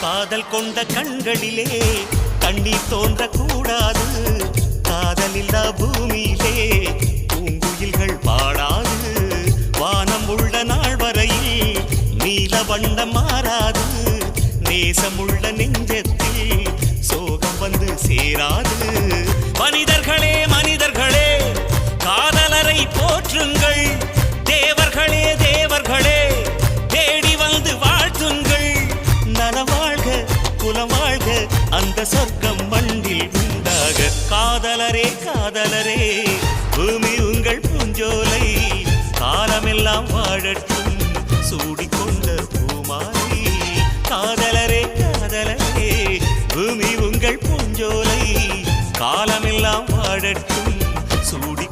காதல் கொண்ட கண்களிலே கண்ணீர் தோன்றக்கூடாது. காதலில்லா பூமியிலே பூங்குயில்கள் பாடாது வானம் உள்ள நாள் வரையில் நீல வண்ணம் மாறாது நேசமுள்ள நெஞ்சத்தில் சோகம் வந்து சேராது. மூலமாக அந்த சொர்க்கம் மண்ணில் உண்டாக. காதலரே காதலரே பூமி உங்கள் பூஞ்சோலை. காலமெல்லாம் வாழட்டும் சூடிக்கொண்ட பூமாலை. காதலரே காதலரே பூமி உங்கள் பூஞ்சோலை. காலமெல்லாம் வாழட்டும் சூடி